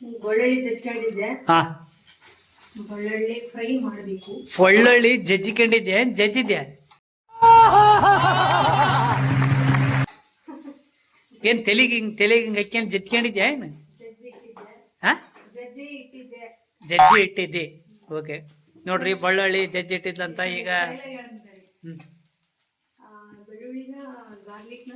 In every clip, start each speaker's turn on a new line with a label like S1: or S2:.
S1: ಬೆಳ್ಳುಳ್ಳಿ ಜಜ್ಕೊಂಡಿದ್ದೆ.
S2: ಹಾ.
S1: ಬೆಳ್ಳುಳ್ಳಿ ಫ್ರೈ ಮಾಡಬೇಕು.
S2: ಒಳ್ಳೊಳ್ಳಿ ಜಜ್ಜಿಕೊಂಡಿದ್ದೆ. ಜಜ್ಜಿದ್ಯಾ? ಏನ್ ತೆಲಿಗೆ ಹಿಂಗ್ ತೆಲಿಗೆ ಹಿಂಗ್ ಹಾಕ್ಯಂಡ್ ಜಜ್ಕೊಂಡಿದ್ಯಾ ಏನು?
S1: ಜಜ್ಜಿ ಇಟ್ಟಿದ್ದೆ
S2: ಹಾ?
S1: ಜಜ್ಜಿ ಇಟ್ಟಿದ್ದೆ
S2: ಜಜ್ಜಿ ಇಟ್ಟಿದ್ದಿ. ಓಕೆ. ನೋಡ್ರಿ ಬಳ್ಳೊಳ್ಳಿ ಜಜ್ಜಿ ಇಟ್ಟಿದ್ಲಂತ ಈಗ. ಹ್ಮ್.
S1: ಬೆಳ್ಳುಳ್ಳಿನ ಗಾರ್ಲಿಕ್ನ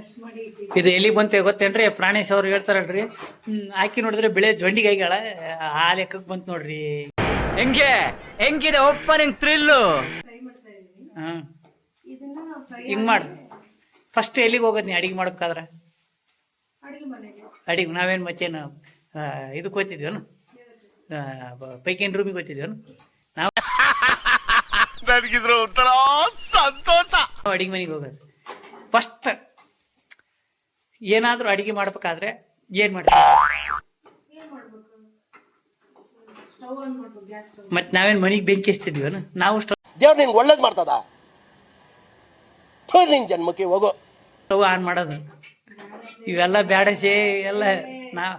S1: ಕ್ರಶ್ ಮಾಡಿ ಇಟ್ಟಿದ್ದೆ.
S2: ಇದು ಎಲ್ಲಿ ಬಂತೆ ಗೊತ್ತೇನ್ರಿ? ಪ್ರಾಣೇಶ್ ಅವ್ರು ಹೇಳ್ತಾರಲ್ರಿ. ಹ್ಮ್ ಹಾಕಿ ನೋಡಿದ್ರೆ ಬೆಳೆ ಜೊಂಡಿಗೆ ಆಗ್ಯಾಳ ಆ ಲೆಕ್ಕಕ್ಕೆ ಬಂತು ನೋಡ್ರಿ.
S3: ಹೆಂಗೆ? ಹೆಂಗಿದೆ ಓಪನಿಂಗ್ ಥ್ರಿಲ್ಲು
S1: ಫ್ರೈ ಮಾಡ್ತಾ ಇದೀನಿ
S2: ಹ್ಮ್
S1: ಇದನ್ನ ಫ್ರೈ
S2: ಹಿಂಗ್ ಮಾಡು. ಫಸ್ಟ್ ಎಲ್ಲಿಗೆ ಹೋಗೋದು ನೀ ಅಡಿಗೆ ಮಾಡ್ಬೇಕಾದ್ರೆ
S1: ಅಡುಗೆ ಮನೆಗೆ.
S2: ಅಡಿಗೆ ನಾವೇನು ಮತ್ತೇನು ಆ, ಇದಕ್ಕೆ ಹೋಗ್ತಿದ್ವೇನು ಪೈಕೇನ್ ರೂಮಿಗೆ ಹೋಗ್ತಿದ್ವೇನು ನಾವು
S4: ನನಗಿದ್ರ ಒಂಥರ ಸಂತೋಷ
S2: ಅಡಿಗೆ ಮನೆಗೆ ಹೋಗೋದು. ಫಸ್ಟ್ ಏನಾದರೂ ಅಡಿಗೆ ಮಾಡ್ಬೇಕಾದ್ರೆ ಏನು ಮಾಡ್ತೀವಿ
S1: ಏನ್ ಮಾಡ್ಬೇಕು? ಸ್ಟವ್ ಆನ್ ಮಾಡ್ಬೇಕು ಗ್ಯಾಸ್ ಸ್ಟವ್
S2: ಮತ್ತೆ ನಾವೇನು ಮನೆಗೆ ಬೆಂಕಿ ಹಚ್ತಿದ್ವಿ ನಾವು ಸ್ಟವ್
S5: ದೇವ್ರು ನಿಂಗೆ ಒಳ್ಳೇದು ಮಾಡ್ತದ? ಥು, ನಿನ್ ಜನ್ಮಕ್ಕೆ ಹೋಗು.
S2: ಸ್ಟವ್ ಆನ್ ಮಾಡೋದು. ಇವೆಲ್ಲ ಬ್ಯಾಡಸೆ ಎಲ್ಲ ನಾವ್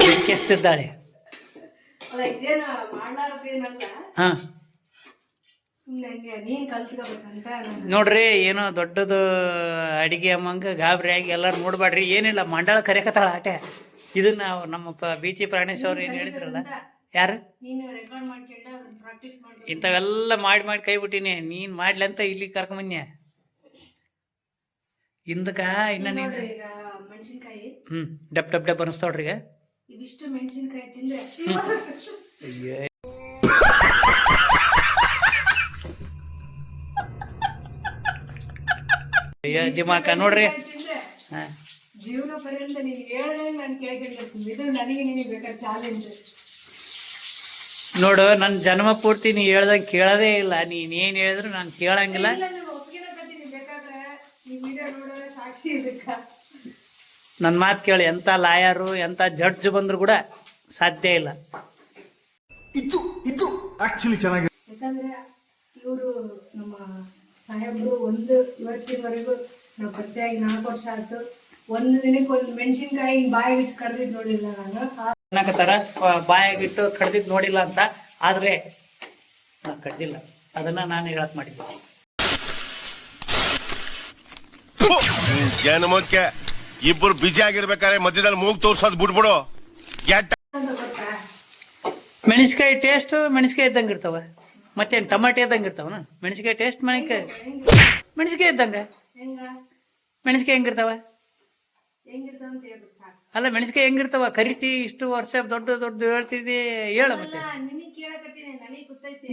S2: ಬೆಂಕಿ ಹಚ್ತಿದ್ದಾಳೆ
S1: ಮಾಡ್ಲಾರ್ದೇನಲ್ಲ?
S2: ಹಾಂ
S1: ಸುಮ್ಮನೆ ಹಂಗೆ ನೀನ್ ಕಲ್ತ್ಕೋಬೇಕಂತ ನಾನು
S2: ನೋಡ್ರಿ ಏನೋ ದೊಡ್ಡದು ಅಡಿಗೆ ಅಮ್ಮಂಗ ಗಾಬರಿ ಆಗಿ ಎಲ್ಲರೂ ನೋಡ್ಬೇಡ್ರಿ ಏನಿಲ್ಲ ಮಂಡಳ ಕರೆಯಕತ್ತಾಳ ಆಟೆ. ಇದನ್ನ ನಮ್ಮ ಪ- ಬೀಚಿ ಪ್ರಾಣೇಶ್ ಅವ್ರು ಏನು ಹೇಳಿದ್ರಲ್ಲ. ಯಾರು? ಇಂಥವೆಲ್ಲ ಮಾಡಿ ಮಾಡಿ ಕೈ ಬಿಟ್ಟಿನಿ. ನೀನ್ ಮಾಡ್ಲಿ ಅಂತ ಇಲ್ಲಿ ಕರ್ಕೊಂಬನ್ಯ ಹಿಂದಕ ಇನ್ನ ನೀನ್? ಹ್ಮ್ ಡಬ್ ಡಬ್ ಡಬ್ ಅನಿಸ್ತೋಡ್ರಿ ಈಗ. ಜಿಮಾಕ ನೋಡ್ರಿ. ಹಾ.
S1: ಜೀವನ ಪರ್ಯಂತ ನೀನು ಹೇಳಿದ್ರೆ ನಾನು ಕೇಳ್ಕೊಂಡಿರ್ತೀನಿ ಇದು ನನಗೆ ನಿನಗೆ ಬೇಕಾದ್ರೆ ಚಾಲೆಂಜ್
S2: ನೋಡು ನನ್ನ ಜನ್ಮ ಪೂರ್ತಿ ನೀ ಹೇಳ್ದಂಗೆ ಕೇಳೋದೇ ಇಲ್ಲ. ನೀನ್ ಏನ್ ಹೇಳಿದ್ರು ನಾನು ಕೇಳಂಗಿಲ್ಲ. ನನ್ನ ಮಾತು ಕೇಳಿ ಎಂತ ಲಾಯರು ಎಂತ ಜಡ್ಜ್ ಬಂದ್ರು ಕೂಡ ಸಾಧ್ಯ ಇಲ್ಲ.
S6: ಇದು ಇದು ಆಕ್ಚುಲಿ ಚೆನ್ನಾಗಿದೆ
S1: ಯಾಕಂದ್ರೆ ಇವರು ನಮ್ಮ ಸಾಹೇಬ್ರು ಒಂದು ಇವತ್ತಿನವರೆಗೂ ನಾವು ಪರಿಚಯ ಆಗಿ ನಾಲ್ಕು ವರ್ಷ ಆಯ್ತು. ಒಂದು ದಿನಕ್ಕೆ ಒಂದು ಮೆಣಸಿನ್ಕಾಯಿ ಬಾಯಿ ಬಿಟ್ಟು ಕಡ್ದಿದ್ ನೋಡಿಲ್ಲ ನಾನು.
S2: ಅನ್ನಕತ್ತಾರ? ಬಾಯಿಗೆ ಬಾಯಾಗಿಟ್ಟು ಕಡ್ದಿದ್ ನೋಡಿಲ್ಲ ಅಂತ. ಆದ್ರೆ ಕಡ್ದಿಲ್ಲ. ಅದನ್ನ ನಾನು ಹೇಳಕ್ ಮಾಡಿದ್ದೆ
S4: ಜನಮಕ್ಕೆ ಇಬ್ಬರು ಬಿಜಿ ಆಗಿರ್ಬೇಕಾದ್ರೆ ಮಧ್ಯದಲ್ಲಿ ಮೂಗ್ ತೋರ್ಸೋದ್ ಬಿಟ್ಬಿಡು.
S2: ಮೆಣಸಿಕಾಯಿ ಟೇಸ್ಟ್ ಮೆಣಸಿಕಾಯಿ ಇದ್ದಂಗೆ ಇರ್ತಾವ. ಮತ್ತೇನು ಟಮಾಟೆ ಇದ್ದಂಗೆ ಇರ್ತಾವನ? ಮೆಣಸಿಕಾಯಿ ಟೇಸ್ಟ್ ಮೆಣಸಿಕಾಯಿ ಮೆಣಸಿಕಾಯಿ ಇದ್ದಂಗೆ? ಮೆಣಸಿಕಾಯಿ ಹೆಂಗಿರ್ತಾವ ಅಲ್ಲ ಮೆಣಸಿಕಾಯಿ ಹೆಂಗಿರ್ತಾವ ಕರಿತಿ ಇಷ್ಟು ವರ್ಷ ದೊಡ್ಡ ದೊಡ್ಡ ಹೇಳ್ತಿದ್ದಿ ಹೇಳ ಮತ್ತೆ.
S1: ನಿನಗೆ ನನಗೆ ಗೊತ್ತೈತಿ.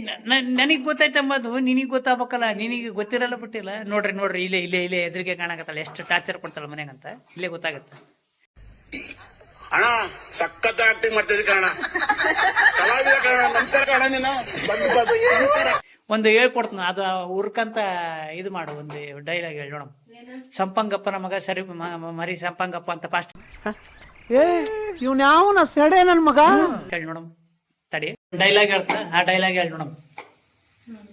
S2: ನನಗೆ ಗೊತ್ತಾಗಬೇಕಲ್ಲ ನಿನಗೆ ಗೊತ್ತಿರಲ್ಲ ಬಿಟ್ಟಿಲ್ಲ. ನೋಡ್ರಿ ನೋಡ್ರಿ ಇಲ್ಲೇ ಇಲ್ಲೇ ಇಲ್ಲೇ ಎದುರಿಗೆ ಕಾಣಕತ್ತಲ್ಲ ಎಷ್ಟು ಟಾರ್ಚರ್ ಕೊಡ್ತಾಳ ಮನೆಗಂತ ಇಲ್ಲೇ ಗೊತ್ತಾಗತ್ತೆ.
S7: ಸಖತ್ ಆಕ್ಟಿಂಗ್ ಮಾಡ್ತಿದ್ದೆ ಕಾರಣ. ಕಲಾವಿದ ಕಾರಣ ನಮಸ್ಕಾರ ಕಾರಣ ನೀನು. ಬಂದು ಬಂದು ನಮಸ್ಕಾರ
S2: ಒಂದು ಹೇಳ್ಕೊಡ್ತೀನಿ ಅದು ಉರ್ಕಂತ ಇದು ಮಾಡು ಒಂದು ಡೈಲಾಗ್ ಹೇಳಿ ನೋಡಮ್ ಸಂಪಂಗಪ್ಪನ ಮಗ ಸರಿ ಮ- ಮ- ಮರಿ ಸಂಪಂಗಪ್ಪ ಅಂತ ಫಾಸ್ಟ್
S8: ಏ ಇವ್ನ ಯಾವನ ಸಡೆ ನನ್ ಮಗ?
S2: ಹೇಳಿ ನೋಡಮ್ ತಡಿ. ಡೈಲಾಗ್ ಹೇಳ್ತಾ ಆ ಡೈಲಾಗ್ ಹೇಳಿ ನೋಡಮ್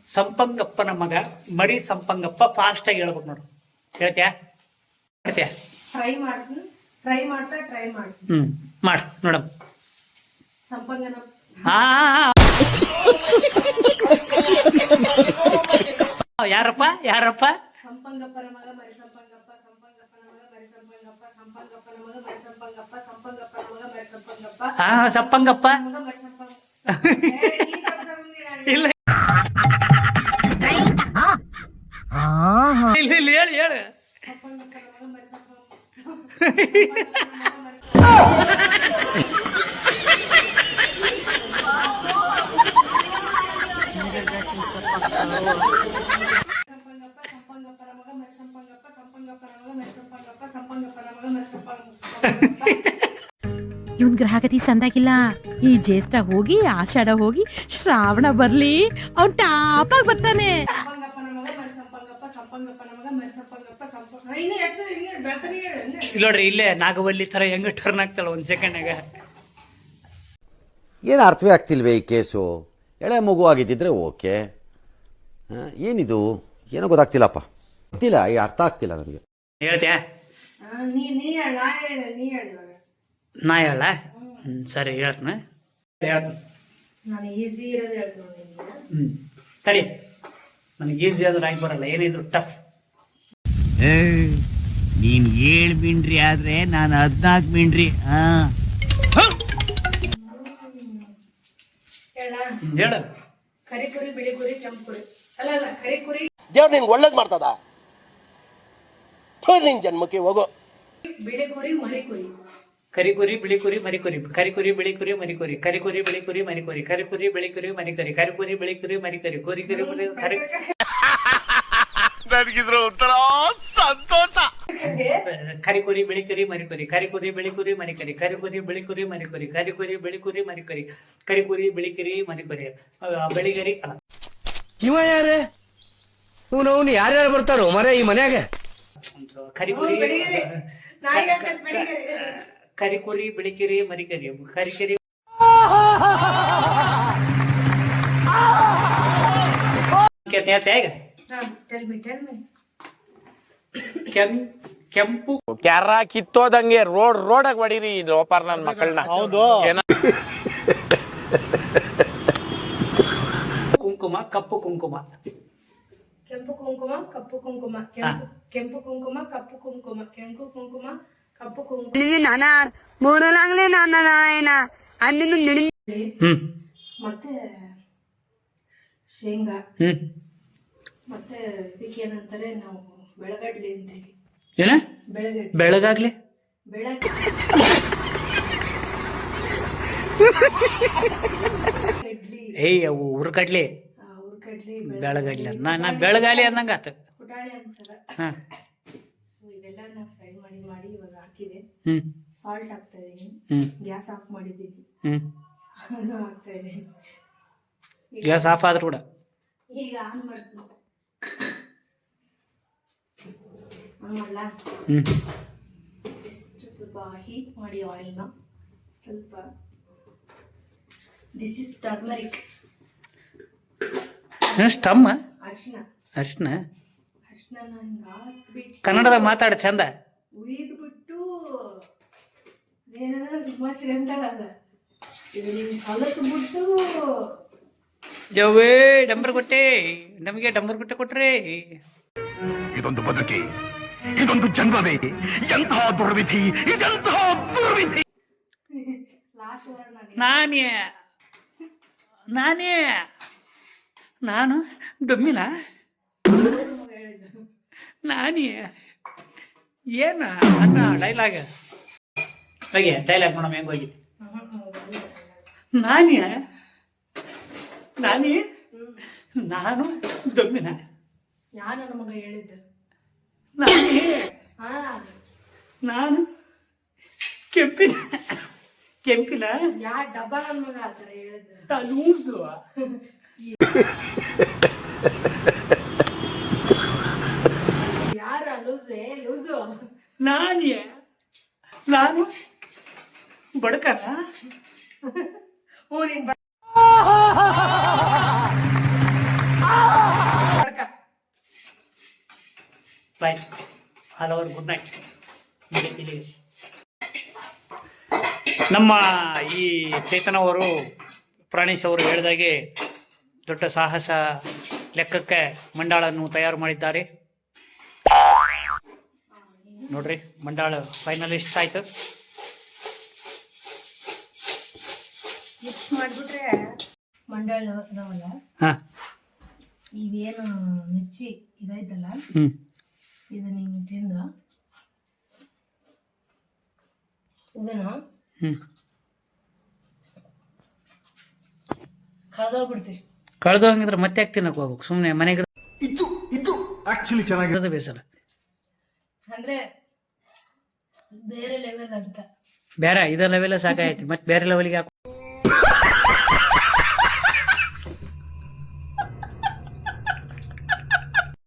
S2: ಸಂಪಂಗಪ್ಪನ ಮಗ ಮರಿ ಸಂಪಂಗಪ್ಪ ಫಾಸ್ಟ್ ಆಗಿ ಹೇಳ್ಬೇಕು ನೋಡು. ಹೇಳ್ತ್ಯಾ? ಹೇಳ್ತ್ಯಾ?
S1: ಟ್ರೈ ಮಾಡ್ತೀನಿ. ಫ್ರೈ ಮಾಡ್ತಾ ಟ್ರೈ ಮಾಡ್ತೀನಿ.
S2: ಹ್ಮ್. ಮಾಡು ನೋಡಮ್
S1: ಸಂಪಂಗನ
S2: ಹಾ ಯಾರಪ್ಪ ಯಾರಪ್ಪ? ಹಾ ಸಪ್ಪಂಗಪ್ಪ ಇಲ್ಲ. ಇಲ್ಲ ಹೇಳು ಹೇಳು.
S9: ಇವನ್ ಗ್ರಾಹಕತಿ ಸಂದಾಗಿಲ್ಲ ಈ ಜ್ಯೇಷ್ಠ ಹೋಗಿ ಆಷಾಢ ಹೋಗಿ ಶ್ರಾವಣ ಬರ್ಲಿ ಅವ್ನ್ ಟಾಪಾಗ್ ಬರ್ತಾನೆ
S1: ಸಂಪಂಗಪ್ಪನ ಮಗ ಮರಿ ಸಂಪಂಗಪ್ಪ ಸಂಪಂಗಪ್ಪನ ಮಗ ಮರಿ ಸಂಪಂಗಪ್ಪ ಸಂಪಂಗ ಇನ್ನು ಎಕ್ಸ್ ಇನ್ನು ಬೆಳ್ತಾನೆ ಹೇಳು ಇನ್ನು.
S2: ಇಲ್ಲಿ ನೋಡ್ರಿ ಇಲ್ಲೇ ನಾಗವಲ್ಲಿ ತರ ಹೆಂಗ ಟರ್ನ್ ಆಗ್ತಾಳ ಒಂದ್ ಸೆಕೆಂಡಾಗ
S10: ಏನು ಅರ್ಥವೇ ಆಗ್ತಿಲ್ವೇ ಈ ಕೇಸು? ಎಳೆ ಮಗು ಆಗಿದ್ದಿದ್ರೆ ಓಕೆ. ಏನಿದು? ಏನೋ ಗೊತ್ತಾಗ್ತಿಲ್ಲಪ್ಪ. ಗೊತ್ತಿಲ್ಲ ಈ ಅರ್ಥ ಆಗ್ತಿಲ್ಲ ನನಗೆ.
S2: ಹೇಳ್ತೀಯ?
S1: ನೀ ನೀ ಹೇಳ
S2: ಸರಿ ಹೇಳ್ತೀನಿ. ಹೇಳ್ತೀನಿ. ಹ್ಞೂ ತಡಿ. ನನಗೆ ಈಸಿ ಆದ್ರೆ ಆಗಿ ಬರಲ್ಲ ಏನಿದ್ರು ಟಫ್
S3: ನೀನ್ ಏಳು ಮಿಂಡ್ರಿ ಆದ್ರೆ ನಾನು ಹದಿನಾಲ್ಕು ಮಿಂಡ್ರಿ ಹಾ?
S1: ಹೇಳ
S2: ಹೇಳು.
S1: ಕರಿ ಕುರಿ ಬಿಳಿ ಕುರಿ ಕೆಂಪು ಕುರಿ. ಅಲ್ಲ ಅಲ್ಲ ಕರಿ ಕುರಿ.
S5: ದೇವ್ರು ನಿನ್ಗೆ ಒಳ್ಳೇದ್ ಮಾಡ್ತದ? ನಿನ್ ಜನ್ಮಕ್ಕೆ ಹೋಗು.
S1: ಬಿಳಿ ಕುರಿ ಮರಿ ಕುರಿ.
S2: ಕರಿ ಕುರಿ ಬಿಳಿ ಕುರಿ ಮರಿ ಕುರಿ. ಕರಿ ಕುರಿ ಬಿಳಿ ಕುರಿ ಮರಿ ಕುರಿ. ಕರಿ ಕುರಿ ಬಿಳಿ ಕುರಿ ಮರಿ ಕುರಿ. ಕರಿ ಕುರಿ ಬಿಳಿ ಕುರಿ ಮರಿ ಕರಿ. ಕರಿ ಕುರಿ ಬಿಳಿ ಕುರಿ ಮರಿ ಕರಿ. ಕುರಿ ಕುರಿ ಬಿಳಿ ಕರಿ
S4: ನನಗಿದ್ರ ಒಂಥರ ಸಂತೋಷ.
S2: ಕರಿ ಕುರಿ ಬಿಳಿ ಕುರಿ ಮರಿ ಕುರಿ ಕರಿ ಕುರಿ ಬಿಳಿ ಕುರಿ ಮರಿ ಕರಿ ಕರಿ ಕುರಿ ಬಿಳಿ ಕುರಿ ಮರಿ ಕುರಿ ಕರಿ ಕುರಿ ಬಿಳಿ ಕುರಿ ಮರಿ ಕರಿ ಕರಿ ಕುರಿ ಬಿಳಿ ಕುರಿ ಮರಿ ಕರಿ ಆ, ಬೆಳಿಗರಿ. ಅಲ್ಲ
S3: ಇವ ಯಾರೇ ಇವನು ಅವನು ಯಾರ್ಯಾರು ಬರ್ತಾರೋ ಮರ ಈ ಮನ್ಯಾಗ
S2: ಒಂದು ಕರಿ ಕುರಿ
S1: ಬೆಳಿಗ್ಗೆ ನಾಯಿಗೆ ಹಾಕೋದ್ ಬೆಳಿಗ್ಗೆ
S2: ಕರಿ ಕುರಿ ಬಿಳಿ ಕುರಿ ಮರಿ ಕರಿ ಕೆಂಪು
S3: ಕ್ಯಾರ ಕಿತ್ತೋದಂಗೆ ರೋಡ್ ರೋಡಾಗ ಹೊಡೀರಿ ಲೋಪಾರ್ ನನ್ನ ಮಕ್ಕಳನ್ನ ಹೌದು.
S2: ಕುಂಕುಮ ಕಪ್ಪು ಕುಂಕುಮ.
S1: ಕೆಂಪು ಕುಂಕುಮ ಕಪ್ಪು ಕುಂಕುಮ ಕೆಂಪು ಕೆಂಪು ಕುಂಕುಮ ಕಪ್ಪು ಕುಂಕುಮ ಕೆಂಪು ಕುಂಕುಮ ಕಪ್ಪು ಕುಂಕುಮ.
S2: ಹ್ಮ್.
S1: ಮತ್ತೆ ಶೇಂಗಾ.
S2: ಹ್ಮ್.
S1: ಮತ್ತೆ ಇದಕ್ಕೆ ಏನಂತಾರೆ ನಾವು ಬೆಳಗಡ್ಲಿ ಅಂತೀವಿ
S2: ಏನ? ಬೆಳಗಾಗ್ಲಿ? ಏಯ್ ಅವು ಉರ್ಗಡ್ಲಿ
S1: ಕಡ್ಲಿ
S2: ಬೆಳಗಡ್ಲಿ ನಾ ನಾ ಬೆಳಗಾಲಿ ಅಂದಂಗ ಆತ. ಹಾ.
S1: ಸೊ ಇವೆಲ್ಲ ನಾ ಫ್ರೈ ಮಾಡಿ ಮಾಡಿ ಇವಾಗ ಹಾಕಿದೆ.
S2: ಹ್ಮ್.
S1: ಸಾಲ್ಟ್ ಹಾಕ್ತಾ ಇದೀನಿ.
S2: ಹ್ಮ್.
S1: ಗ್ಯಾಸ್ ಆಫ್ ಮಾಡಿದ್ದೀನಿ.
S2: ಹ್ಮ್.
S1: ಅದನ್ನು ಹಾಕ್ತಾ ಇದೀನಿ.
S2: ಗ್ಯಾಸ್ ಆಫ್ ಆದ್ರೂ ಕೂಡ.
S1: ಈಗ ಆನ್ ಮಾಡ್ತೀನಿ
S2: ಹ್ಮ್.
S1: ಜಸ್ಟ್ ಸ್ವಲ್ಪ ಹೀಟ್ ಮಾಡಿ ಆಯಿಲ್ನ ಸ್ವಲ್ಪ ದಿಸ್ ಇಸ್ ಟರ್ಮರಿಕ್
S2: ಸ್ಟಮ್ಮ
S1: ಅರ್ಶಿನ.
S2: ಅರ್ಶಿನ.
S1: ಅರ್ಶಿನ
S2: ಕನ್ನಡದಾಗ ಮಾತಾಡ ಚಂದ.
S1: ಉಯ್ದ್ಬಿಟ್ಟು ಏನಾದ್ರೂ ತುಂಬಾ ಸಿಗಂತಾಳಲ್ಲ ಇದು ನೀನು ಕಲಸ್ಬಿಟ್ಟು
S2: ಜವ್ವೇ ಡಂಬರ್ ಕೊಟ್ಟೆ. ನಮಗೆ ಡಂಬರ್ ಕೊಟ್ಟೆ ಕೊಟ್ರೆ.
S4: ಇದೊಂದು ಬದುಕಿ. ಇದೊಂದು ಜನ್ಮವೇ. ಎಂತಹ ದುರ್ವಿಧಿ ಇದೆಂತಹ ದುರ್ವಿಧಿ.
S1: ನಾನು
S2: ನಾನೇ ನಾನೇ ಡೊಮ್ಮಿನ ನಾನೇ ಏನ ಅನ್ನ ಡೈಲಾಗ್ ಹಾಗೆ ಡೈಲಾಗ್ ನೋಡಮ್ಮ ಹೆಂಗ್ ಹೋಗಿತ್ತು ನಾನೇ ನಾನೇ ನಾನು ಡೊಮ್ಮಿನ
S1: ನಾನು ಮಗ ಹೇಳಿದ್ದು?
S2: ನಾನೇ
S1: ಹಾ
S2: ನಾನು ಕೆಂಪಿನ ಕೆಂಪಿನ
S1: ಯಾ ಡಬ್ಬ ನನ್ನ ಮಗ ಆ ಥರ ಹೇಳಿದ್ದು
S2: ಲೂಸು
S1: ಯಾರ ಲೂಸು? ಏ ಲೂಸು.
S2: ನಾನೇ ನಾನು ಬಡಕನ?
S1: ಹ್ಞೂ ನೀನ್
S2: ಬಾಯ್ ಹಲವರು ಗುಡ್ ನೈಟ್ ಇಲ್ಲಿ ನಮ್ಮ ಈ ಚೇತನ ಅವರು ಪ್ರಾಣೇಶ್ ಅವರು ಹೇಳಿದಾಗೆ ದೊಡ್ಡ ಸಾಹಸ ಲೆಕ್ಕಕ್ಕೆ ಮಂಡಾಳನ್ನು ತಯಾರು ಮಾಡಿದ್ದಾರೆ. ನೋಡ್ರಿ ಮಂಡಾಳ ಫೈನಲಿಸ್ಟ್ ಆಯ್ತು.
S1: ಮಿಕ್ಸ್ ಮಾಡಿಬಿಟ್ರೆ ಮಂಡಾಳ ಇದಾವಲ್ಲ
S2: ಹಾ.
S1: ಇವೇನು ಮಿರ್ಚಿ ಇದಾಯ್ತಲ್ಲ.
S2: ಹ್ಮ್.
S1: ಇದನ್ನ ಹಿಂಗೆ ತಿಂದು. ಇದನ್ನ
S2: ಹ್ಮ್.
S1: ಕಳೆದೋಗ್ಬಿಡ್ತೀವಿ
S2: ಕಳೆದು ಮತ್ತೆ ಯಾಕೆ ತಿನ್ನಕ್ಕೆ ಹೋಗ್ಬೇಕು? ಸುಮ್ಮನೆ ಮನೆಗೆ
S6: ಇದು ಇದು ಆಕ್ಚುಲಿ ಚೆನ್ನಾಗಿದೆ
S2: ಇರೋದು ಬೇಸರ.
S1: ಅಂದ್ರೆ ಬೇರೆ ಲೆವೆಲ್ ಅಂತ.
S2: ಬೇರೆ ಇದೇ ಲೆವೆಲ್ಲ ಸಾಕಾಯ್ತು. ಮತ್ತೆ ಬೇರೆ ಲೆವೆಲ್ಗೆ ಹಾಕಿ